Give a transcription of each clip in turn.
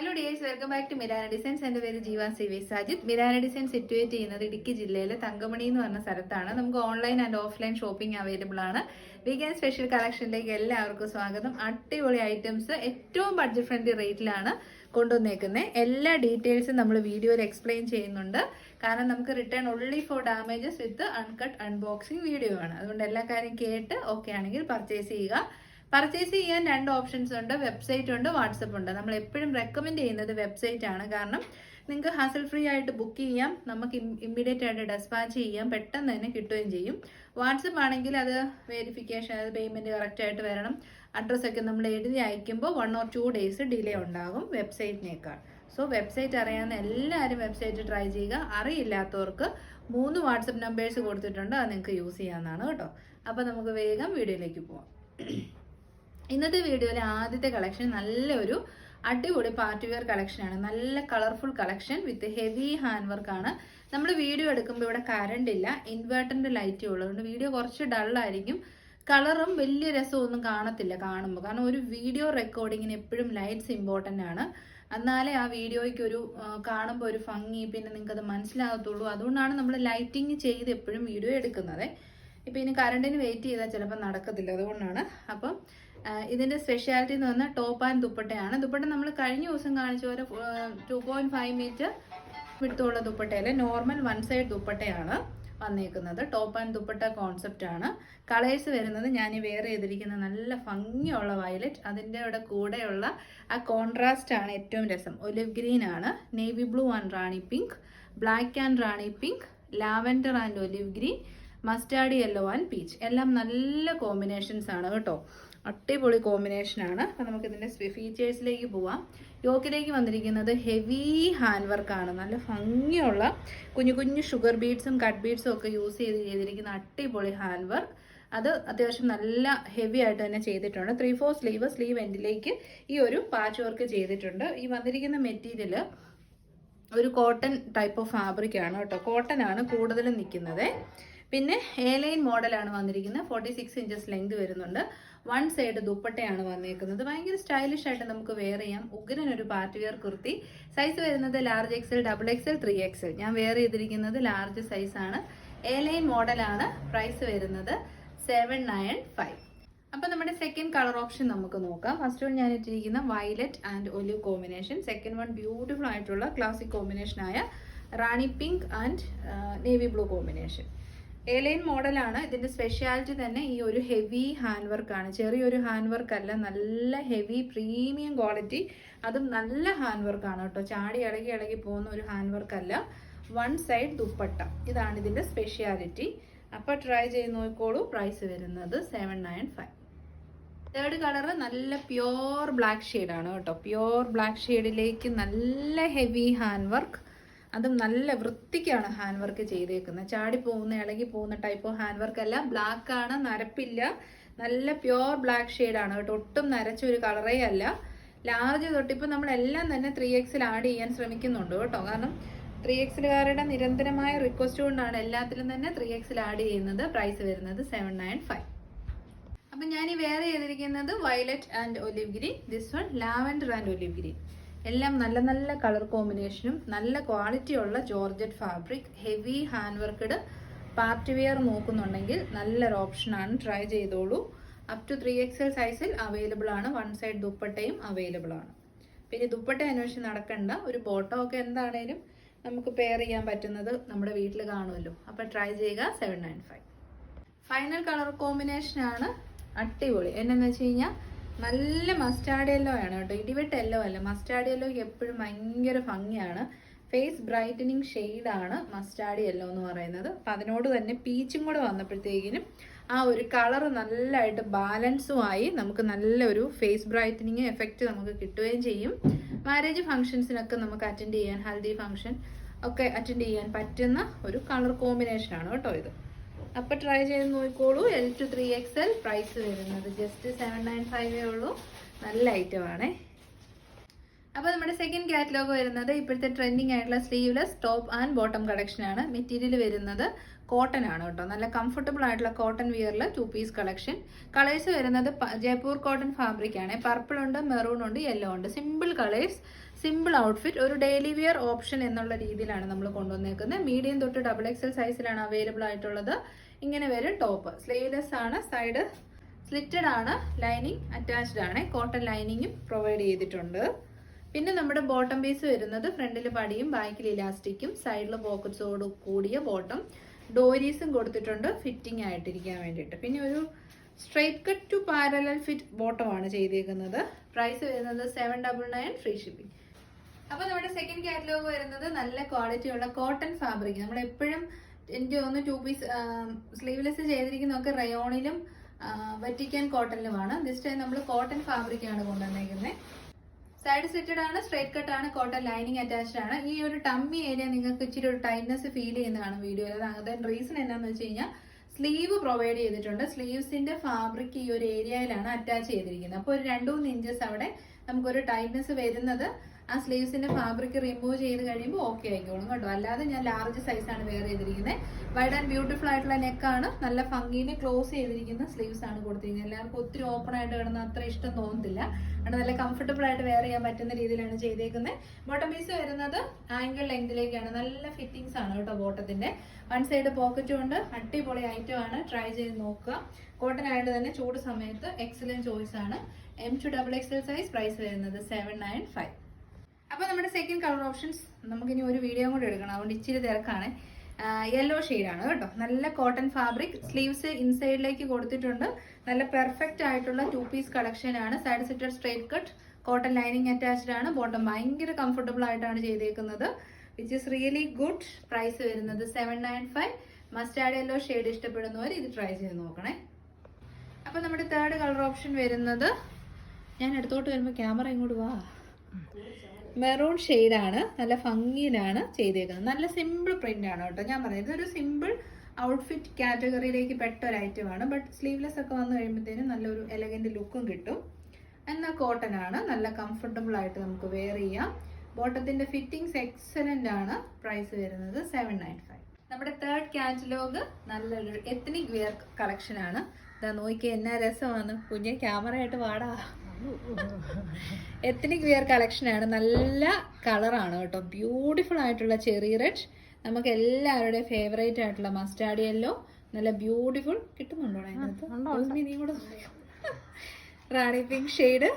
Hello dears welcome back to Mirana designs എന്റെ പേര് Jeeva C V Sajid. Mirana design situated ചെയ്യുന്നത് ഇടുക്കി ജില്ലയിലെ തങ്കമണി എന്ന് പറഞ്ഞ സ്ഥലത്താണ്. നമുക്ക് online and offline shopping available ആണ്. വീക്കെൻഡ് സ്പെഷ്യൽ കളക്ഷനിലേക്ക് എല്ലാവർക്കും സ്വാഗതം. അടിപൊളി ഐറ്റംസ് ഏറ്റവും ബഡ്ജറ്റ് ഫ്രണ്ട്ലി റേറ്റിലാണ് കൊണ്ടുവന്നേക്കുന്നത് എല്ലാ ഡീറ്റെയിൽസും നമ്മൾ വീഡിയോയിൽ എക്സ്പ്ലെയിൻ ചെയ്യുന്നുണ്ട്. കാരണം നമുക്ക് return only for damages with uncut unboxing video ആണ്. അതുകൊണ്ട് എല്ലാ കാര്യം കേട്ട് ഓക്കെ ആണെങ്കിൽ പർച്ചേസ് ചെയ്യുക. പർച്ചേസ് ചെയ്യാൻ രണ്ട് ഓപ്ഷൻസ് ഉണ്ട് വെബ്സൈറ്റ് ഉണ്ട് വാട്സപ്പ് ഉണ്ട്. നമ്മൾ എപ്പോഴും റെക്കമെൻഡ് ചെയ്യുന്നത് വെബ്സൈറ്റ് ആണ്. കാരണം നിങ്ങൾക്ക് ഹാസൽ ഫ്രീ ആയിട്ട് ബുക്ക് ചെയ്യാം നമുക്ക് ഇമ്മീഡിയറ്റ് ആയിട്ട് ഡെസ്പാച്ച് ചെയ്യാം പെട്ടെന്ന് തന്നെ കിട്ടുകയും ചെയ്യും. വാട്സപ്പ് ആണെങ്കിൽ അത് വെരിഫിക്കേഷൻ അത് പേയ്മെന്റ് കറക്റ്റായിട്ട് വരണം. അഡ്രസ്സൊക്കെ നമ്മൾ എഴുതി അയക്കുമ്പോൾ one or two days delay ഉണ്ടാകും വെബ്സൈറ്റിനേക്കാൾ സോ വെബ്സൈറ്റ് അറിയാവുന്ന എല്ലാവരും വെബ്സൈറ്റ് ട്രൈ ചെയ്യുക. അറിയില്ലാത്തവർക്ക് മൂന്ന് വാട്സപ്പ് നമ്പേഴ്സ് കൊടുത്തിട്ടുണ്ട് അത് നിങ്ങൾക്ക് യൂസ് ചെയ്യാവുന്നതാണ് കേട്ടോ. അപ്പോൾ നമുക്ക് വേഗം വീഡിയോയിലേക്ക് പോവാം. ഇന്നത്തെ വീഡിയോയിലെ ആദ്യത്തെ കളക്ഷൻ നല്ലൊരു അടിപൊളി പാർട്ടി വെയർ കളക്ഷനാണ് നല്ല colourful collection with heavy hand ആണ്. നമ്മൾ വീഡിയോ എടുക്കുമ്പോൾ ഇവിടെ കറണ്ട് ഇല്ല ഇൻവേർട്ടറിന്റെ ലൈറ്റ് ഉള്ളതുകൊണ്ട് വീഡിയോ കുറച്ച് ഡള്ളായിരിക്കും കളറും വലിയ രസമൊന്നും കാണത്തില്ല കാണുമ്പോൾ കാരണം ഒരു വീഡിയോ റെക്കോർഡിങ്ങിന് എപ്പോഴും ലൈറ്റ്സ് ഇമ്പോർട്ടന്റ് ആണ്. എന്നാലേ ആ വീഡിയോയ്ക്ക് ഒരു കാണുമ്പോൾ ഒരു ഭംഗി പിന്നെ നിങ്ങൾക്ക് അത് മനസ്സിലാകത്തുള്ളൂ. അതുകൊണ്ടാണ് നമ്മൾ ലൈറ്റിങ് ചെയ്ത് എപ്പോഴും വീഡിയോ എടുക്കുന്നത്. ഇപ്പം ഇനി കറണ്ടിന് വെയിറ്റ് ചെയ്താൽ ചിലപ്പോൾ നടക്കത്തില്ല. അതുകൊണ്ടാണ് അപ്പം ആ, ഇതിന്റെ സ്പെഷ്യാലിറ്റി എന്ന് പറഞ്ഞാൽ ടോപ്പ് ആൻഡ് ദുപ്പട്ടയാണ്. ദുപ്പട്ട നമ്മൾ കഴിഞ്ഞ ദിവസം കാണിച്ച പോലെ ടു പോയിന്റ് ഫൈവ് മീറ്റർ വിടുത്തുള്ള ദുപ്പട്ടയല്ല നോർമൽ വൺ സൈഡ് ദുപ്പട്ടയാണ് വന്നേക്കുന്നത്. ടോപ്പ് ആൻഡ് ദുപ്പട്ട കോൺസെപ്റ്റ് ആണ്. കളേഴ്സ് വരുന്നത് ഞാൻ ഈ വെയർ ചെയ്തിരിക്കുന്ന നല്ല ഭംഗിയുള്ള വയലറ്റ് അതിന്റെ കൂടെ കൂടെയുള്ള ആ കോൺട്രാസ്റ്റ് ആണ് ഏറ്റവും രസം. ഒലിവ് ഗ്രീൻ ആണ് navy blue and rani pink black and rani pink lavender and olive green mustard yellow and peach എല്ലാം നല്ല കോമ്പിനേഷൻസ് ആണ് കേട്ടോ. അടിപൊളി അപ്പം നമുക്ക് ഇതിന്റെ ഫീച്ചേഴ്സിലേക്ക് പോവാം. യോക്കിലേക്ക് വന്നിരിക്കുന്നത് ഹെവി ഹാൻഡ് വർക്കാണ് നല്ല ഭംഗിയുള്ള കുഞ്ഞു കുഞ്ഞു ഷുഗർ ബീഡ്സും കട്ട് ബീഡ്സും ഒക്കെ യൂസ് ചെയ്ത് ചെയ്തിരിക്കുന്ന അടിപൊളി ഹാൻഡ് വർക്ക് അത് അത്യാവശ്യം നല്ല ഹെവി ആയിട്ട് തന്നെ ചെയ്തിട്ടുണ്ട്. ത്രീ ഫോർ സ്ലീവ് സ്ലീവ് എൻഡിലേക്ക് ഈ ഒരു പാച്ച് വർക്ക് ചെയ്തിട്ടുണ്ട്. ഈ വന്നിരിക്കുന്ന മെറ്റീരിയൽ ഒരു കോട്ടൺ ടൈപ്പ് ഓഫ് ഫാബ്രിക് ആണ് കേട്ടോ. കോട്ടൺ ആണ് കൂടുതലും നിൽക്കുന്നത്. പിന്നെ എ ലൈൻ മോഡലാണ് വന്നിരിക്കുന്നത്. ഫോർട്ടി സിക്സ് ഇഞ്ചസ് ലെങ്ത് വരുന്നുണ്ട്. വൺ സൈഡ് ദുപ്പട്ടയാണ് വന്നേക്കുന്നത്. ഭയങ്കര സ്റ്റൈലിഷ് ആയിട്ട് നമുക്ക് വെയർ ചെയ്യാം. ഉഗ്രൻ ഒരു പാർട്ടി വെയർ കുർത്തി. സൈസ് വരുന്നത് large XL double XL three XL ഞാൻ വെയർ ചെയ്തിരിക്കുന്നത് ലാർജ് സൈസ് ആണ്. എ ലൈൻ മോഡലാണ് പ്രൈസ് വരുന്നത് സെവൻ നയൻ ഫൈവ് അപ്പൊ നമ്മുടെ സെക്കൻഡ് കളർ ഓപ്ഷൻ നമുക്ക് നോക്കാം. ഫസ്റ്റ് വൺ ഞാൻ ഇട്ടിരിക്കുന്ന violet and olive combination second one beautiful ആയിട്ടുള്ള ക്ലാസിക് കോമ്പിനേഷൻ ആയ rani pink and navy blue combination A line മോഡലാണ് ഇതിന്റെ സ്പെഷ്യാലിറ്റി തന്നെ ഈ ഒരു ഹെവി ഹാൻഡ് വർക്കാണ് ചെറിയൊരു ഹാൻഡ് വർക്ക് അല്ല നല്ല ഹെവി പ്രീമിയം ക്വാളിറ്റി അതും നല്ല ഹാൻഡ് വർക്ക് ആണ് കേട്ടോ. ചാടി ഇളകി ഇളകി പോകുന്ന ഒരു ഹാൻഡ് വർക്ക് അല്ല. One side dupatta. ഇതാണ് ഇതിന്റെ സ്പെഷ്യാലിറ്റി അപ്പോൾ ട്രൈ ചെയ്ത് നോക്കിക്കോളൂ. പ്രൈസ് വരുന്നത് seven nine five third colour നല്ല പ്യോർ ബ്ലാക്ക് ഷെയ്ഡാണ് കേട്ടോ. പ്യോർ ബ്ലാക്ക് ഷെയ്ഡിലേക്ക് നല്ല ഹെവി ഹാൻഡ് വർക്ക് അതും നല്ല വൃത്തിക്കാണ് ഹാൻഡ് വർക്ക് ചെയ്തേക്കുന്നത് ചാടി പോകുന്ന ഇളകി പോകുന്ന ടൈപ്പ് ഹാൻഡ് വർക്ക് അല്ല. ബ്ലാക്ക് ആണ് നരപ്പില്ല. നല്ല പ്യോർ ബ്ലാക്ക് ആണ് കേട്ടോ. ഒട്ടും നരച്ച ഒരു കളറേ അല്ല. ലാർജ് തൊട്ടിപ്പോൾ നമ്മളെല്ലാം തന്നെ ത്രീ എക്സിൽ ആഡ് ചെയ്യാൻ ശ്രമിക്കുന്നുണ്ട് കേട്ടോ. കാരണം ത്രീ എക്സിലുകാരുടെ നിരന്തരമായ റിക്വസ്റ്റ് കൊണ്ടാണ് എല്ലാത്തിലും തന്നെ ത്രീ എക്സിൽ ആഡ് ചെയ്യുന്നത്. പ്രൈസ് വരുന്നത് സെവൻ നയൻ ഫൈവ് അപ്പം ഞാൻ ഈ വേറെ ചെയ്തിരിക്കുന്നത് violet and olive green this one lavender and olive green എല്ലാം നല്ല നല്ല കളർ കോമ്പിനേഷനും നല്ല ക്വാളിറ്റി ഉള്ള georgette fabric heavy hand worked party wear നോക്കുന്നുണ്ടെങ്കിൽ നല്ലൊരു ഓപ്ഷനാണ് ട്രൈ ചെയ്തോളൂ. അപ് ടു ത്രീ എക്സൽ സൈസിൽ അവൈലബിൾ ആണ്. വൺ സൈഡ് ദുപ്പട്ടയും അവൈലബിൾ ആണ്. പിന്നെ ദുപ്പട്ട അന്വേഷിച്ച് നടക്കണ്ട. ഒരു ബോട്ടോ ഒക്കെ എന്താണേലും നമുക്ക് പെയർ ചെയ്യാൻ പറ്റുന്നത് നമ്മുടെ വീട്ടിൽ കാണുമല്ലോ. അപ്പം ട്രൈ ചെയ്യുക. Seven nine five final colour കോമ്പിനേഷനാണ് അടിപൊളി. എന്നു വെച്ച് കഴിഞ്ഞാൽ നല്ല മസ്റ്റാർഡ് യെല്ലോ ആണ് കേട്ടോ. ഇടിവെട്ട് യെല്ലോ അല്ല. മസ്റ്റാർഡ് യെല്ലോയ്ക്ക് എപ്പോഴും ഭയങ്കര ഭംഗിയാണ്. ഫേസ് ബ്രൈറ്റനിങ് ഷെയ്ഡാണ് മസ്റ്റാർഡ് യെല്ലോ എന്ന് പറയുന്നത്. അപ്പം അതിനോട് തന്നെ പീച്ചും കൂടെ വന്നപ്പോഴത്തേക്കിനും ആ ഒരു കളർ നല്ലതായിട്ട് ബാലൻസും ആയി നമുക്ക് നല്ലൊരു ഫേസ് ബ്രൈറ്റനിങ് എഫക്റ്റ് നമുക്ക് കിട്ടുകയും ചെയ്യും. മാരേജ് ഫംഗ്ഷൻസിനൊക്കെ നമുക്ക് അറ്റൻഡ് ചെയ്യാൻ ഹൽദി ഫംഗ്ഷൻ ഒക്കെ അറ്റൻഡ് ചെയ്യാൻ പറ്റുന്ന ഒരു കളർ കോമ്പിനേഷൻ ആണ് കേട്ടോ ഇത്. അപ്പൊ ട്രൈ ചെയ്ത് നോക്കിക്കോളൂ. L two three X L price വരുന്നത്. ജസ്റ്റ് സെവൻ നയൻ ഫൈവേ ഉള്ളൂ. നല്ല ഐറ്റം ആണ്. അപ്പോൾ നമ്മുടെ സെക്കൻഡ് കാറ്റലോഗ് വരുന്നത് ഇപ്പോഴത്തെ ട്രെൻഡിങ് ആയിട്ടുള്ള സ്ലീവ്ലെസ് ടോപ്പ് ആൻഡ് ബോട്ടം ആണ്. മെറ്റീരിയൽ വരുന്നത് കോട്ടൺ ആണ് കേട്ടോ. നല്ല കംഫർട്ടബിൾ ആയിട്ടുള്ള കോട്ടൺ വിയറിൽ ടു പീസ് കളക്ഷൻ കളേഴ്സ് വരുന്നത് ജയ്പൂർ കോട്ടൺ ഫാബ്രിക് ആണ്. പർപ്പിൾ ഉണ്ട് മെറൂൺ ഉണ്ട് യെല്ലോ ഉണ്ട്. സിമ്പിൾ കളേഴ്സ് സിമ്പിൾ ഔട്ട്ഫിറ്റ് ഒരു ഡെയിലി വെയർ ഓപ്ഷൻ എന്നുള്ള രീതിയിലാണ് നമ്മൾ കൊണ്ടുവന്നേക്കുന്നത്. മീഡിയം തൊട്ട് ഡബിൾ എക്സൽ സൈസിലാണ് അവൈലബിൾ ആയിട്ടുള്ളത്. ഇങ്ങനെ വരും ടോപ്പ്. സ്ലീവ്ലെസ് ആണ് സൈഡ് സ്ലിറ്റഡ് ആണ് ലൈനിങ് അറ്റാച്ച്ഡ് ആണ്. കോട്ടൺ ലൈനിങ്ങും പ്രൊവൈഡ് ചെയ്തിട്ടുണ്ട്. പിന്നെ നമ്മുടെ ബോട്ടം പീസ് വരുന്നത് ഫ്രണ്ടിൽ പടിയും ബാക്കിൽ ഇലാസ്റ്റിക്കും സൈഡിൽ പോക്കറ്റ്സോട് കൂടിയ ബോട്ടം. ഡോരീസും കൊടുത്തിട്ടുണ്ട് ഫിറ്റിംഗ് ആയിട്ടിരിക്കാൻ വേണ്ടിയിട്ട്. പിന്നെ ഒരു straight cut to parallel fit ബോട്ടമാണ് ചെയ്തേക്കുന്നത്. പ്രൈസ് വരുന്നത് seven double nine free shipping അപ്പൊ നമ്മുടെ സെക്കൻഡ് കാറ്റലോഗ് വരുന്നത് നല്ല ക്വാളിറ്റി ഉള്ള കോട്ടൺ ഫാബ്രിക് നമ്മൾ എപ്പോഴും എനിക്ക് തോന്നുന്നു ടു പീസ് സ്ലീവ്ലെസ് ചെയ്തിരിക്കുന്നതൊക്കെ റയോണിലും വറ്റിക്കാൻ കോട്ടണിലുമാണ് ദിസ് ടൈം നമ്മൾ കോട്ടൺ ഫാബ്രിക് ആണ് കൊണ്ടുവന്നേക്കുന്നത് സൈഡ് സെറ്റഡ് ആണ് സ്ട്രേറ്റ് കട്ട് ആണ് കോട്ടൺ ലൈനിങ് അറ്റാച്ച്ഡ് ആണ്. ഈ ഒരു ടമ്മി ഏരിയ നിങ്ങൾക്ക് ഇച്ചിരി ഒരു ടൈറ്റ്നെസ് ഫീൽ ചെയ്യുന്നതാണ് വീഡിയോയിൽ അതിന്റെ റീസൺ എന്താണെന്ന് വെച്ച് കഴിഞ്ഞാൽ സ്ലീവ് പ്രൊവൈഡ് ചെയ്തിട്ടുണ്ട്. സ്ലീവ്സിന്റെ ഫാബ്രിക് ഈ ഒരു ഏരിയയിലാണ് അറ്റാച്ച് ചെയ്തിരിക്കുന്നത്. അപ്പോൾ ഒരു രണ്ടു മൂന്ന് ഇഞ്ചസ് അവിടെ നമുക്കൊരു ടൈറ്റ്നെസ് വരുന്നത്. ആ സ്ലീവ്സിന്റെ ഫാബ്രിക് റിമൂവ് ചെയ്ത് കഴിയുമ്പോൾ ഓക്കെ ആയിക്കോളും കേട്ടോ. അല്ലാതെ ഞാൻ ലാർജ് സൈസാണ് വെയർ ചെയ്തിരിക്കുന്നത്. വൈഡ് ആൻഡ് ബ്യൂട്ടിഫുൾ ആയിട്ടുള്ള നെക്കാണ് നല്ല ഭംഗിയിൽ ക്ലോസ് ചെയ്തിരിക്കുന്ന സ്ലീവ്സ് ആണ് കൊടുത്തിരിക്കുന്നത്. എല്ലാവർക്കും ഒത്തിരി ഓപ്പൺ ആയിട്ട് കിടന്ന അത്ര ഇഷ്ടം തോന്നുന്നില്ല അത് നല്ല കംഫർട്ടബിൾ ആയിട്ട് വെയർ ചെയ്യാൻ പറ്റുന്ന രീതിയിലാണ് ചെയ്തേക്കുന്നത്. ബോട്ടം പീസ് വരുന്നത് ആംഗിൾ ലെങ്തിലേക്കാണ് നല്ല ഫിറ്റിംഗ്സ് ആണ് കേട്ടോ ബോട്ടത്തിന്റെ വൺ സൈഡ് പോക്കറ്റും ഉണ്ട്. അടിപൊളി ഐറ്റം ആണ്. ട്രൈ ചെയ്ത് നോക്കുക. കോട്ടൺ ആയിട്ട് തന്നെ ചൂട് സമയത്ത് എക്സലന്റ് ചോയ്സ് ആണ്. M to double XL size price വരുന്നത് സെവൻ നയൻ ഫൈവ് അപ്പൊ നമ്മുടെ സെക്കൻഡ് കളർ ഓപ്ഷൻസ് നമുക്കിനി ഒരു വീഡിയോ കൂടി എടുക്കണം. അതുകൊണ്ട് ഇച്ചിരി തിരക്കാണ്. യെല്ലോ ആണ് കേട്ടോ. നല്ല കോട്ടൺ ഫാബ്രിക് സ്ലീവ്സ് ഇൻസൈഡിലേക്ക് കൊടുത്തിട്ടുണ്ട്. നല്ല പെർഫെക്റ്റ് ആയിട്ടുള്ള ടു പീസ് കളക്ഷനാണ് side slitted straight cut cotton lining attached ആണ്. ബോട്ടം ഭയങ്കര കംഫർട്ടബിൾ ആയിട്ടാണ് ചെയ്തേക്കുന്നത്. Which is really good price വരുന്നത് seven nine five mustard yellow shade ഇഷ്ടപ്പെടുന്നവർ ഇത് ട്രൈ ചെയ്ത് നോക്കണേ. അപ്പൊ നമ്മുടെ തേർഡ് കളർ ഓപ്ഷൻ വരുന്നത്. ഞാൻ അടുത്തോട്ട് വരുമ്പോൾ ക്യാമറ ഇങ്ങോട്ട് വാ. മെറൂൺ ഷെയ്ഡാണ് നല്ല ഭംഗിയിലാണ് ചെയ്തേക്കുന്നത്. നല്ല സിമ്പിൾ പ്രിന്റ് ആണ് കേട്ടോ. ഞാൻ പറയുന്നത് ഒരു സിമ്പിൾ ഔട്ട്ഫിറ്റ് കാറ്റഗറിയിലേക്ക് പെട്ട ഒരു ആണ്. ബട്ട് സ്ലീവ്ലെസ് ഒക്കെ വന്നു കഴിയുമ്പോഴത്തേനും നല്ലൊരു എലഗന്റ് ലുക്കും കിട്ടും. എന്നാൽ കോട്ടൺ ആണ്. നല്ല കംഫർട്ടബിൾ ആയിട്ട് നമുക്ക് വെയർ ചെയ്യാം. ബോട്ടത്തിന്റെ ഫിറ്റിംഗ്സ് എക്സലന്റ് ആണ്. പ്രൈസ് വരുന്നത് സെവൻ നയൻ ഫൈവ് നമ്മുടെ തേർഡ് കാറ്റലോഗ് നല്ലൊരു എത്നിക് വെയർ കളക്ഷൻ ആണ്. ഇതാ നോക്കിയാൽ എന്നാ രസമാണ്. കുഞ്ഞ് ക്യാമറ ആയിട്ട് വാടാ എത്നിക് വെയർ കളക്ഷൻ ആണ്. നല്ല കളറാണ് കേട്ടോ. ബ്യൂട്ടിഫുൾ ആയിട്ടുള്ള ചെറി റെഡ് നമുക്ക് എല്ലാവരുടെയും ഫേവറേറ്റ് ആയിട്ടുള്ള മസ്റ്റാർഡ് യെല്ലോ നല്ല ബ്യൂട്ടിഫുൾ കിട്ടുന്നുണ്ടോ അതിനകത്ത് നീ കൂടെ റാണി പിങ്ക് ഷെയ്ഡ്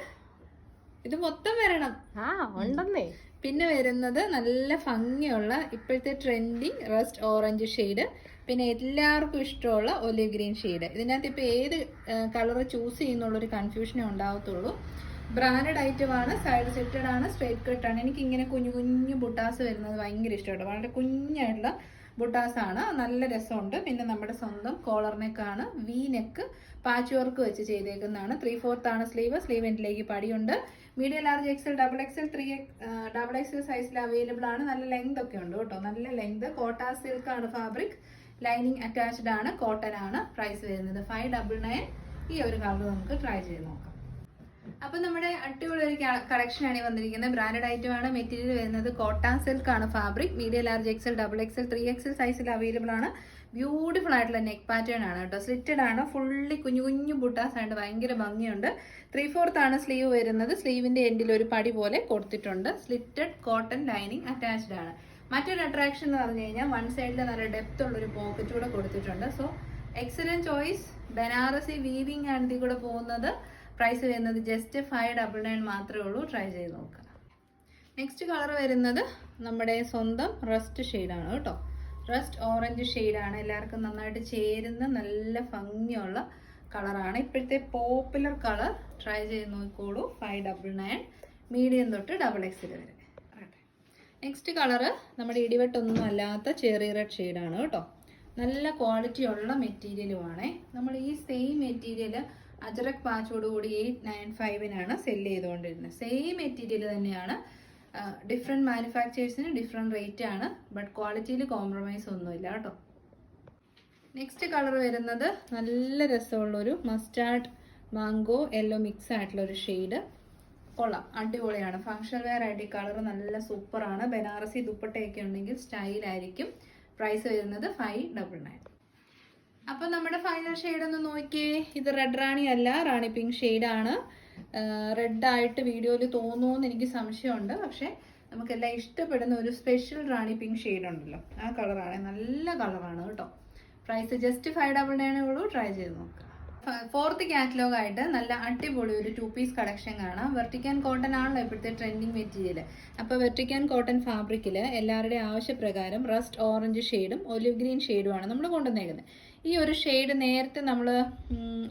ഇത് മൊത്തം വരണം. ആ ഉണ്ടെന്നേ. പിന്നെ വരുന്നത് നല്ല ഭംഗിയുള്ള ഇപ്പോഴത്തെ ട്രെൻഡിങ് റസ്റ്റ് ഓറഞ്ച് ഷെയ്ഡ് പിന്നെ എല്ലാവർക്കും ഇഷ്ടമുള്ള ഒലിവ് ഗ്രീൻ ഷെയ്ഡ് ഇതിനകത്ത് ഇപ്പോൾ ഏത് കളർ ചൂസ് ചെയ്യുന്നുള്ളൊരു കൺഫ്യൂഷനേ ഉണ്ടാവത്തുള്ളൂ. ബ്രാൻഡഡ് ഐറ്റമാണ് സൈഡ് സെറ്റഡ് ആണ് സ്ട്രേറ്റ് കട്ട് ആണ്. എനിക്ക് ഇങ്ങനെ കുഞ്ഞു കുഞ്ഞു ബുട്ടാസ് വരുന്നത് ഭയങ്കര ഇഷ്ടമാണ് വളരെ കുഞ്ഞായിട്ടുള്ള ബുട്ടാസ് ആണ്. നല്ല രസമുണ്ട്. പിന്നെ നമ്മുടെ സ്വന്തം കോളർ നെക്കാണ് വി നെക്ക് പാച്ച് വർക്ക് വെച്ച് ചെയ്തേക്കുന്നതാണ്. ത്രീ ഫോർത്ത് ആണ് സ്ലീവ് സ്ലീവ് എൻഡിലേക്ക് പടിയുണ്ട്. Medium large XL double XL three double XL സൈസിൽ അവൈലബിൾ ആണ്. നല്ല ലെങ്ത് ഒക്കെ ഉണ്ട് കേട്ടോ. നല്ല ലെങ്ത് കോട്ടാ സിൽക്ക് ആണ് ഫാബ്രിക് ലൈനിങ് അറ്റാച്ച്ഡ് ആണ് കോട്ടൺ ആണ് പ്രൈസ് വരുന്നത്. ഫൈവ് ഡബിൾ നയൻ ഈ ഒരു കളർ നമുക്ക് ട്രൈ ചെയ്ത് നോക്കാം. അപ്പൊ നമ്മുടെ അടിപൊളി ഒരു ഈ വന്നിരിക്കുന്നത്. ബ്രാൻഡഡ് ഐറ്റം ആണ് മെറ്റീരിയൽ വരുന്നത്. കോട്ടൺ സിൽക്ക് ആണ് fabric medium large XL double XL three XL സൈസിൽ അവൈലബിൾ ആണ്. ബ്യൂട്ടിഫുൾ ആയിട്ടുള്ള നെക്ക് പാറ്റേൺ ആണ് കേട്ടോ. സ്ലിറ്റഡ് ആണ്. ഫുള്ളി കുഞ്ഞു കുഞ്ഞു ബുട്ടാസ് ആയിട്ട് ഭയങ്കര ഭംഗിയുണ്ട്. ത്രീ ഫോർത്ത് ആണ് സ്ലീവ് വരുന്നത്. സ്ലീവിന്റെ എൻഡിൽ ഒരു പടി പോലെ കൊടുത്തിട്ടുണ്ട്. സ്ലിറ്റഡ് കോട്ടൺ ലൈനിങ് അറ്റാച്ച്ഡ് ആണ്. മറ്റൊരു അട്രാക്ഷൻ എന്ന് പറഞ്ഞു കഴിഞ്ഞാൽ വൺ സൈഡിൽ നല്ല ഡെപ്ത് ഉള്ള ഒരു പോക്കറ്റ് കൂടെ കൊടുത്തിട്ടുണ്ട്. So excellent choice Banarasi weaving ആണ് കൂടെ പോകുന്നത് പ്രൈസ് വരുന്നത് ജസ്റ്റ് ഫൈവ് ഡബിൾ നയൻ മാത്രമേ ഉള്ളൂ. ട്രൈ ചെയ്ത് നോക്കുക. നെക്സ്റ്റ് കളർ വരുന്നത് നമ്മുടെ സ്വന്തം റസ്റ്റ് ഷെയ്ഡാണ് കേട്ടോ. റസ്റ്റ് ഓറഞ്ച് ഷെയ്ഡാണ് എല്ലാവർക്കും നന്നായിട്ട് ചേരുന്ന നല്ല ഭംഗിയുള്ള കളറാണ് ഇപ്പോഴത്തെ പോപ്പുലർ കളർ ട്രൈ ചെയ്ത് നോക്കിക്കോളൂ. ഫൈവ് ഡബിൾ നയൻ മീഡിയം തൊട്ട് ഡബിൾ എക്സിൽ വരെ. നെക്സ്റ്റ് കളറ് നമ്മുടെ ഇടിവെട്ടൊന്നും അല്ലാത്ത ചെറിയ റെഡ് ഷെയ്ഡാണ് കേട്ടോ. നല്ല ക്വാളിറ്റി ഉള്ള മെറ്റീരിയലുമാണേ നമ്മൾ ഈ സെയിം മെറ്റീരിയൽ അജറക് പാച്ചോട് കൂടി എയ്റ്റ് നയൻ ഫൈവിനാണ് സെൽ ചെയ്തുകൊണ്ടിരുന്നത്. സെയിം മെറ്റീരിയൽ തന്നെയാണ് ഡിഫറെന്റ് മാനുഫാക്ചേഴ്സിന് ഡിഫറെന്റ് റേറ്റ് ആണ് ബട്ട് ക്വാളിറ്റിയിൽ കോംപ്രമൈസ് ഒന്നുമില്ല കേട്ടോ. നെക്സ്റ്റ് കളർ വരുന്നത് നല്ല രസമുള്ളൊരു മസ്റ്റാർഡ് മാംഗോ യെല്ലോ മിക്സ് ആയിട്ടുള്ളൊരു ഷെയ്ഡ് കൊള്ളാം. അടിപൊളിയാണ്. ഫങ്ഷണൽ വെയർ ആയിട്ട് ഈ കളർ നല്ല സൂപ്പറാണ്. ബനാറസി ദുപ്പട്ടയൊക്കെ ഉണ്ടെങ്കിൽ സ്റ്റൈലായിരിക്കും പ്രൈസ് വരുന്നത് ഫൈവ് ഡബിൾ നയൻ അപ്പോൾ നമ്മുടെ ഫൈനൽ ഷെയ്ഡ് ഒന്ന് നോക്കിയേ. ഇത് റെഡ് റാണി അല്ല റാണി പിങ്ക് ഷെയ്ഡാണ് റെഡ് ആയിട്ട് വീഡിയോയിൽ തോന്നുമെന്ന് എനിക്ക് സംശയമുണ്ട്. പക്ഷേ നമുക്കെല്ലാം ഇഷ്ടപ്പെടുന്ന ഒരു സ്പെഷ്യൽ റാണി പിങ്ക് ഷെയ്ഡ് ഉണ്ടല്ലോ. ആ കളറാണ് നല്ല കളറാണ് കേട്ടോ. പ്രൈസ് ജസ്റ്റ് ഫൈവ് ഡബിൾ നയനേ ഉള്ളൂ. ട്രൈ ചെയ്ത് നോക്കുക ഫോർത്ത് കാറ്റലോഗ് ആയിട്ട് നല്ല അടിപൊളി ഒരു ടു പീസ് കളക്ഷൻ കാണാം. വെർട്ടിക്കൻ കോട്ടൺ ആണല്ലോ ഇപ്പോഴത്തെ ട്രെൻഡിങ് മെറ്റീരിയൽ അപ്പോൾ വെർട്ടിക്കൻ കോട്ടൺ ഫാബ്രിക്കിൽ എല്ലാവരുടെയും ആവശ്യപ്രകാരം റസ്റ്റ് ഓറഞ്ച് ഷെയ്ഡും ഒലിവ് ഗ്രീൻ ഷെയ്ഡുമാണ് നമ്മൾ കൊണ്ടുവന്നേക്കുന്നത്. ഈ ഒരു ഷെയ്ഡ് നേരത്തെ നമ്മൾ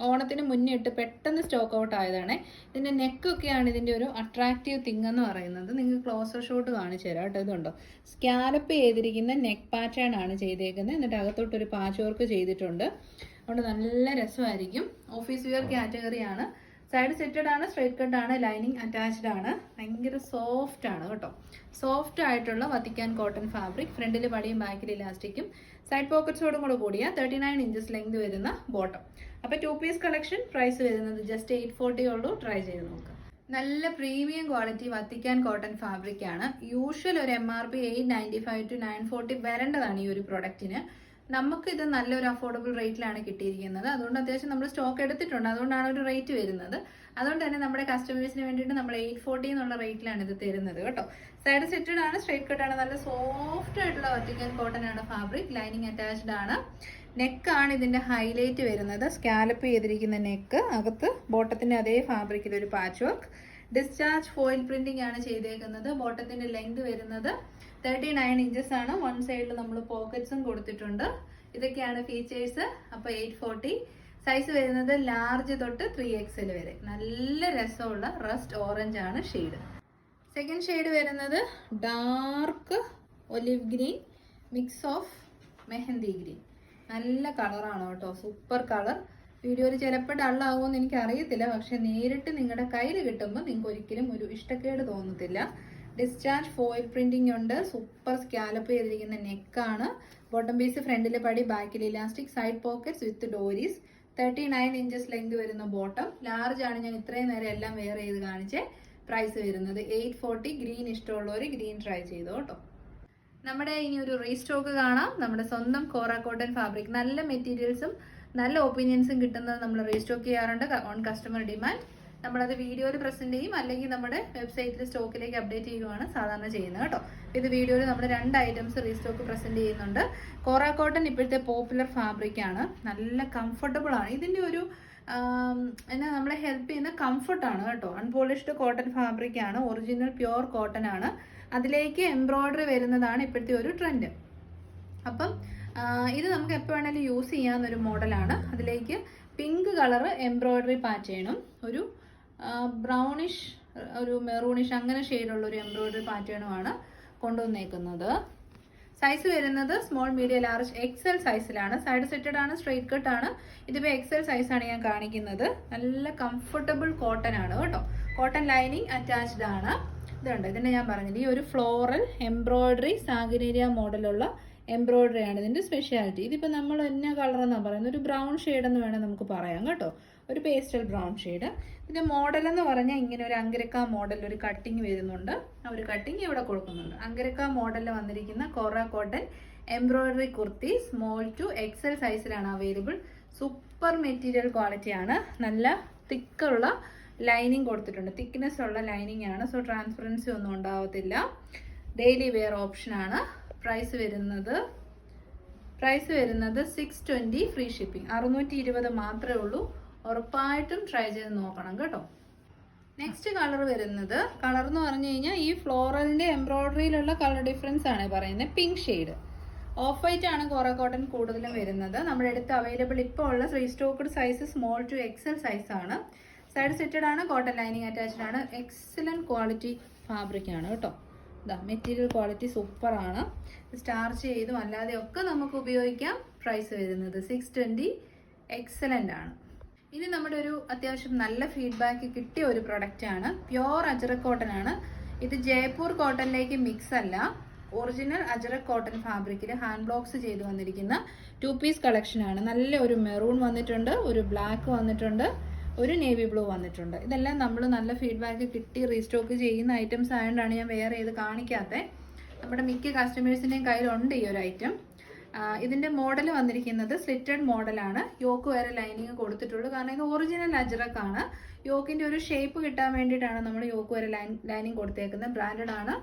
ഓണത്തിന് മുന്നേ ഇട്ട് പെട്ടെന്ന് സ്റ്റോക്ക് ഔട്ട് ആയതാണ്. ഇതിന്റെ നെക്കൊക്കെയാണ് ഇതിന്റെ ഒരു അട്രാക്റ്റീവ് തിങ് എന്ന് പറയുന്നത്. നിങ്ങൾക്ക് ക്ലോസർ ഷോട്ട് കാണിച്ചു തരാം കേട്ടോ. ഇതുണ്ടോ? സ്കാലപ്പ് ചെയ്തിരിക്കുന്ന നെക്ക് പാറ്റേൺ ആണ് ചെയ്തേക്കുന്നത്. എന്നിട്ട് അകത്തോട്ടൊരു പാച്ച് വർക്ക് ചെയ്തിട്ടുണ്ട്. അതുകൊണ്ട് നല്ല രസമായിരിക്കും. ഓഫീസ് വെയർ കാറ്റഗറിയാണ് സൈഡ് സെറ്റഡ് ആണ് സ്ട്രൈറ്റ് കട്ട് ആണ് ലൈനിങ് അറ്റാച്ച്ഡ് ആണ്. ഭയങ്കര സോഫ്റ്റ് ആണ് കേട്ടോ. സോഫ്റ്റ് ആയിട്ടുള്ള വത്തിക്കാൻ കോട്ടൺ ഫാബ്രിക് ഫ്രണ്ടിൽ പടിയും ബാക്കിൽ ഇലാസ്റ്റിക്കും. സൈഡ് പോക്കറ്റ്സോടും കൂടെ കൂടിയ തേർട്ടി നയൻ ഇഞ്ചസ് ലെങ്ത് വരുന്ന ബോട്ടം അപ്പോൾ ടു പീസ് കളക്ഷൻ പ്രൈസ് വരുന്നത് ജസ്റ്റ് എയ്റ്റ് ഫോർട്ടി ഉള്ളൂ. ട്രൈ ചെയ്ത് നോക്കാം. നല്ല പ്രീമിയം ക്വാളിറ്റി വത്തിക്കാൻ കോട്ടൺ ഫാബ്രിക് ആണ്. യൂഷ്വൽ ഒരു M R P eight ninety five two nine forty വരേണ്ടതാണ് ഈ ഒരു പ്രൊഡക്റ്റിന് നമുക്ക് ഇത് നല്ലൊരു അഫോർഡബിൾ റേറ്റിലാണ് കിട്ടിയിരിക്കുന്നത്. അതുകൊണ്ട് അത്യാവശ്യം നമ്മൾ സ്റ്റോക്ക് എടുത്തിട്ടുണ്ട്. അതുകൊണ്ടാണ് ഒരു റേറ്റ് വരുന്നത്. അതുകൊണ്ട് തന്നെ നമ്മുടെ കസ്റ്റമേഴ്സിന് വേണ്ടിയിട്ട് നമ്മൾ എയ്റ്റ് ഫോർട്ടി എന്നുള്ള റേറ്റിലാണ് ഇത് തരുന്നത് കേട്ടോ. സൈഡ് സെറ്റഡ് ആണ് സ്ട്രേറ്റ് കട്ട് ആണ്. നല്ല സോഫ്റ്റ് ആയിട്ടുള്ള ഒറ്റിക്കൽ കോട്ടൺ ആണ് ഫാബ്രിക് ലൈനിങ് അറ്റാച്ച്ഡ് ആണ്. നെക്കാണ് ഇതിന്റെ ഹൈലൈറ്റ് വരുന്നത്. സ്കാലപ്പ് ചെയ്തിരിക്കുന്ന നെക്ക് അകത്ത് ബോട്ടത്തിന്റെ അതേ ഫാബ്രിക്കിൽ ഒരു patch work discharge foil printing ആണ് ചെയ്തേക്കുന്നത്. ബോട്ടത്തിന്റെ ലെങ്ത് വരുന്നത് തേർട്ടി നയൻ ഇഞ്ചസ് ആണ് വൺ സൈഡിൽ നമ്മൾ പോക്കറ്റ്സും കൊടുത്തിട്ടുണ്ട്. ഇതൊക്കെയാണ് ഫീച്ചേഴ്സ് അപ്പോൾ എയ്റ്റ് ഫോർട്ടി സൈസ് വരുന്നത് ലാർജ് തൊട്ട് ത്രീ എക്സൽ വരെ. നല്ല രസമുള്ള റസ്റ്റ് ഓറഞ്ച് ആണ് ഷെയ്ഡ് സെക്കൻഡ് ഷെയ്ഡ് വരുന്നത് dark olive green mix of mehndi green നല്ല കളറാണ് കേട്ടോ. സൂപ്പർ കളർ വീഡിയോയിൽ ചിലപ്പോൾ ഡള്ളാകുമെന്ന് എനിക്ക് അറിയത്തില്ല പക്ഷെ നേരിട്ട് നിങ്ങളുടെ കയ്യിൽ കിട്ടുമ്പോൾ നിങ്ങൾക്ക് ഒരിക്കലും ഒരു ഇഷ്ടക്കേട് തോന്നത്തില്ല. ഡിസ്ചാർജ് ഫോയിൽ പ്രിന്റിംഗ് ഉണ്ട്. സൂപ്പർ സ്കാലപ്പ് ചെയ്തിരിക്കുന്ന നെക്കാണ് ബോട്ടം പീസ് ഫ്രണ്ടിലെ പടി ബാക്കിൽ elastic side pockets with doris thirty nine inches length വരുന്ന ബോട്ടം ലാർജ് ആണ്. ഞാൻ ഇത്രയും നേരം എല്ലാം വെയർ ചെയ്ത് കാണിച്ചേ. പ്രൈസ് വരുന്നത് എയ്റ്റ് ഫോർട്ടി ഗ്രീൻ ഇഷ്ടമുള്ളവർ ഗ്രീൻ ട്രൈ ചെയ്തോ കേട്ടോ നമ്മുടെ ഇനി ഒരു റീസ്റ്റോക്ക് കാണാം. നമ്മുടെ സ്വന്തം കോറ കോട്ടൺ ഫാബ്രിക് നല്ല മെറ്റീരിയൽസും നല്ല ഒപ്പീനിയൻസും കിട്ടുന്നത് നമ്മൾ റീസ്റ്റോക്ക് ചെയ്യാറുണ്ട്. ഓൺ കസ്റ്റമർ ഡിമാൻഡ് നമ്മളത് വീഡിയോയിൽ പ്രസന്റ് ചെയ്യും. അല്ലെങ്കിൽ നമ്മുടെ വെബ്സൈറ്റിൽ സ്റ്റോക്കിലേക്ക് അപ്ഡേറ്റ് ചെയ്യുകയാണ് സാധാരണ ചെയ്യുന്നത് കേട്ടോ. ഇത് വീഡിയോയിൽ നമ്മൾ രണ്ട് ഐറ്റംസ് റീസ്റ്റോക്ക് പ്രസന്റ് ചെയ്യുന്നുണ്ട്. കോറ കോട്ടൺ ഇപ്പോഴത്തെ പോപ്പുലർ ഫാബ്രിക് ആണ്. നല്ല കംഫർട്ടബിൾ ആണ്. ഇതിന്റെ ഒരു എന്നെ നമ്മളെ ഹെൽപ്പ് ചെയ്യുന്ന കംഫർട്ടാണ് കേട്ടോ. അൺപോളിഷ്ഡ് കോട്ടൺ ഫാബ്രിക് ആണ്. ഒറിജിനൽ പ്യുവർ കോട്ടൺ ആണ്. അതിലേക്ക് എംബ്രോയ്ഡറി വരുന്നതാണ് ഇപ്പോഴത്തെ ഒരു ട്രെൻഡ് അപ്പം ഇത് നമുക്ക് എപ്പോൾ വേണമെങ്കിലും യൂസ് ചെയ്യാവുന്ന ഒരു മോഡലാണ്. അതിലേക്ക് പിങ്ക് കളർ എംബ്രോയ്ഡറി പാറ്റേണും ഒരു ബ്രൗണിഷ് ഒരു മെറൂണിഷ് അങ്ങനെ ഷെയ്ഡുള്ള ഒരു എംബ്രോയ്ഡറി പാറ്റേണുമാണ് കൊണ്ടുവന്നേക്കുന്നത്. സൈസ് വരുന്നത് സ്മോൾ മീഡിയം ലാർജ് എക്സൽ സൈസിലാണ് സൈഡ് സെറ്റഡ് ആണ് സ്ട്രെയിറ്റ് കട്ട് ആണ്. ഇതിപ്പോൾ എക്സൽ സൈസാണ് ഞാൻ കാണിക്കുന്നത്. നല്ല കംഫർട്ടബിൾ കോട്ടൺ ആണ് കേട്ടോ. കോട്ടൺ ലൈനിങ് അറ്റാച്ച്ഡ് ആണ്. ഇതുണ്ട്. ഇതിനെ ഞാൻ പറഞ്ഞില്ല? ഈ ഒരു ഫ്ലോറൽ എംബ്രോയ്ഡറി സാഗനേരിയ മോഡലുള്ള എംബ്രോയിഡറി ആണ്. ഇതിന്റെ സ്പെഷ്യാലിറ്റി ഇതിപ്പോൾ നമ്മൾ എന്നെ കളർ എന്നാണ് പറയുന്നത്? ഒരു ബ്രൗൺ ഷെയ്ഡ് എന്ന് വേണം നമുക്ക് പറയാം കേട്ടോ. ഒരു പേസ്റ്റൽ ബ്രൗൺ ഷെയ്ഡ് ഇതിന്റെ മോഡൽ എന്ന് പറഞ്ഞാൽ ഇങ്ങനെ ഒരു അങ്കരക്ക മോഡൽ ഒരു കട്ടിങ് വരുന്നുണ്ട്. ആ ഒരു കട്ടിങ് ഇവിടെ കൊടുക്കുന്നുണ്ട്. അങ്കരക്ക മോഡലിൽ വന്നിരിക്കുന്ന kora cotton embroidery kurti small two XL സൈസിലാണ് അവൈലബിൾ സൂപ്പർ മെറ്റീരിയൽ ക്വാളിറ്റി ആണ്. നല്ല തിക്കുള്ള ലൈനിങ് കൊടുത്തിട്ടുണ്ട്. തിക്നെസ് ഉള്ള ലൈനിങ് ആണ്. സോ ട്രാൻസ്പെറൻസി ഒന്നും ഉണ്ടാവത്തില്ല. ഡെയിലി വെയർ ഓപ്ഷനാണ് പ്രൈസ് വരുന്നത് പ്രൈസ് വരുന്നത് സിക്സ് ട്വന്റി ഫ്രീ ഷിപ്പിംഗ് അറുന്നൂറ്റി ഇരുപത് മാത്രമേ ഉള്ളൂ. ഉറപ്പായിട്ടും ട്രൈ ചെയ്ത് നോക്കണം കേട്ടോ. നെക്സ്റ്റ് കളർ വരുന്നത് കളർ എന്ന് പറഞ്ഞു കഴിഞ്ഞാൽ ഈ ഫ്ലോറലിന്റെ എംബ്രോയിഡറിയിലുള്ള കളർ ഡിഫറൻസ് ആണ് പറയുന്നത്. പിങ്ക് ഷെയ്ഡ് ഓഫ് വൈറ്റ് ആണ് കോറ കോട്ടൺ കൂടുതലും വരുന്നത്. നമ്മുടെ അടുത്ത് അവൈലബിൾ ഇപ്പോൾ ഉള്ള three restocked size small two XL size ആണ്. സൈഡ് സെറ്റഡ് ആണ് കോട്ടൺ ലൈനിങ് അറ്റാച്ച്ഡ് ആണ്. എക്സലന്റ് ക്വാളിറ്റി ഫാബ്രിക് ആണ് കേട്ടോ. മെറ്റീരിയൽ ക്വാളിറ്റി സൂപ്പറാണ് സ്റ്റാർച്ച് ചെയ്തും അല്ലാതെ ഒക്കെ നമുക്ക് ഉപയോഗിക്കാം. പ്രൈസ് വരുന്നത് സിക്സ് ട്വന്റി എക്സലന്റ് ആണ്. ഇനി നമ്മുടെ ഒരു അത്യാവശ്യം നല്ല ഫീഡ്ബാക്ക് കിട്ടിയ ഒരു പ്രൊഡക്റ്റ് ആണ്. പ്യോർ അജറക് കോട്ടൺ ആണ്. ഇത് ജയ്പൂർ കോട്ടണിലേക്ക് മിക്സ് അല്ല. ഒറിജിനൽ അജറ കോട്ടൺ ഫാബ്രിക്കിൽ ഹാൻഡ് ബ്ലോക്സ് ചെയ്ത് വന്നിരിക്കുന്ന ടു പീസ് കളക്ഷൻ ആണ്. നല്ല ഒരു മെറൂൺ വന്നിട്ടുണ്ട് ഒരു ബ്ലാക്ക് വന്നിട്ടുണ്ട്. ഒരു നേവി ബ്ലൂ വന്നിട്ടുണ്ട്. ഇതെല്ലാം നമ്മൾ നല്ല ഫീഡ്ബാക്ക് കിട്ടി റീസ്റ്റോക്ക് ചെയ്യുന്ന ഐറ്റംസ് ആയതുകൊണ്ടാണ് ഞാൻ വേറെ ഇത് കാണിക്കാത്തത് നമ്മുടെ മിക്ക കസ്റ്റമേഴ്സിന്റെയും കയ്യിലുണ്ട് ഈ ഒരു ഐറ്റം ഇതിന്റെ മോഡൽ വന്നിരിക്കുന്നത് സ്ലിറ്റഡ് മോഡലാണ് യോക്ക് വരെ ലൈനിങ് കൊടുത്തിട്ടുള്ളൂ. കാരണം ഇത് ഒറിജിനൽ അജറക്കാണ് യോക്കിന്റെ ഒരു ഷേപ്പ് കിട്ടാൻ വേണ്ടിയിട്ടാണ് നമ്മൾ യോക്ക് വരെ ലൈനിങ് കൊടുത്തേക്കുന്നത്. ബ്രാൻഡഡ് ആണ്.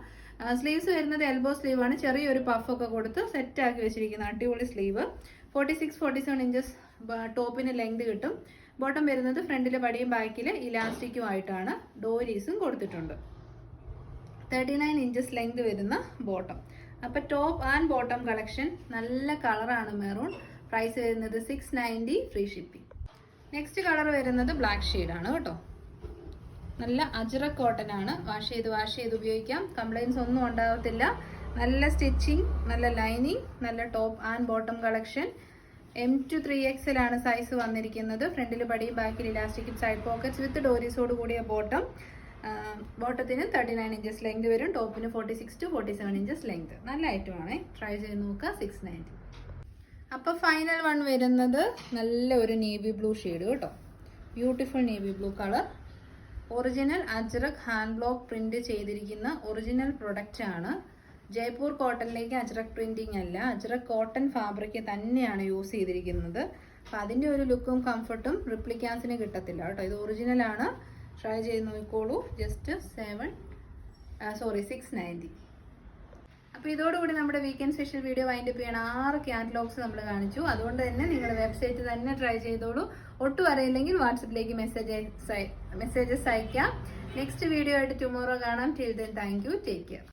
സ്ലീവ്സ് വരുന്നത് എൽബോ ആണ്. ചെറിയൊരു പഫൊക്കെ കൊടുത്ത് സെറ്റ് ആക്കി വെച്ചിരിക്കുന്ന അടിപൊളി sleeve forty six forty seven inches ടോപ്പിന് ലെങ്ത് കിട്ടും. ബോട്ടം വരുന്നത് ഫ്രണ്ടിൽ പടിയും ബാക്കിൽ ഇലാസ്റ്റിക്കും ആയിട്ടാണ് ഡോരീസും കൊടുത്തിട്ടുണ്ട്. തേർട്ടി നയൻ ഇഞ്ചസ് ലെങ്ത് വരുന്ന ബോട്ടം. അപ്പോൾ ടോപ്പ് ആൻഡ് ബോട്ടം കളക്ഷൻ നല്ല കളറാണ് മെറൂൺ പ്രൈസ് വരുന്നത് six ninety free shipping next colour വരുന്നത് ബ്ലാക്ക് ആണ് കേട്ടോ. നല്ല അജിറ കോട്ടൺ ആണ്. വാഷ് ചെയ്ത് വാഷ് ചെയ്ത് ഉപയോഗിക്കാം. കംപ്ലൈൻസ് ഒന്നും ഉണ്ടാകത്തില്ല നല്ല സ്റ്റിച്ചിങ് നല്ല ലൈനിങ് നല്ല top and bottom collection M two three എക്സിലാണ് size വന്നിരിക്കുന്നത്. ഫ്രണ്ടിൽ പടിയും ബാക്കിൽ ഇലാസ്റ്റിക്കും സൈഡ് പോക്കറ്റ്സ് വിത്ത് ഡോറീസോട് കൂടിയ ബോട്ടം ബോട്ടത്തിന് തേർട്ടി നയൻ ഇഞ്ചസ് ലെങ്ത് വരും. ടോപ്പിന് forty six two forty seven inches length നല്ല ഐറ്റം ആണ്. ട്രൈ ചെയ്ത് നോക്കുക. സിക്സ് നയന്റി അപ്പോൾ ഫൈനൽ വൺ വരുന്നത് നല്ല ഒരു നേവി ബ്ലൂ ഷെയ്ഡ് കേട്ടോ. Beautiful navy blue colour original ajrakh hand block print ചെയ്തിരിക്കുന്ന ഒറിജിനൽ പ്രൊഡക്റ്റ് ആണ്. ജയ്പൂർ കോട്ടണിലേക്ക് അജ്രക് പ്രിന്റിംഗ് അല്ല. അജ്രക് കോട്ടൺ ഫാബ്രിക് തന്നെയാണ് യൂസ് ചെയ്തിരിക്കുന്നത്. അപ്പം അതിന്റെ ഒരു ലുക്കും കംഫർട്ടും റിപ്ലിക്കാൻസിന് കിട്ടത്തില്ല കേട്ടോ. ഇത് ഒറിജിനൽ ആണ്. ട്രൈ ചെയ്ത് നോക്കിക്കോളൂ. Just seven sorry six ninety അപ്പോൾ ഇതോടുകൂടി നമ്മുടെ weekend special video wind up ചെയ്യണം ആറ് കാറ്റലോഗ്സ് നമ്മൾ കാണിച്ചു. അതുകൊണ്ട് തന്നെ നിങ്ങൾ വെബ്സൈറ്റ് തന്നെ ട്രൈ ചെയ്തോളൂ. ഒട്ടും അറിയില്ലെങ്കിൽ വാട്സപ്പിലേക്ക് മെസ്സേജ് മെസ്സേജസ് അയക്കാം നെക്സ്റ്റ് വീഡിയോ ആയിട്ട് ടുമോറോ കാണാം. Till then thank you take care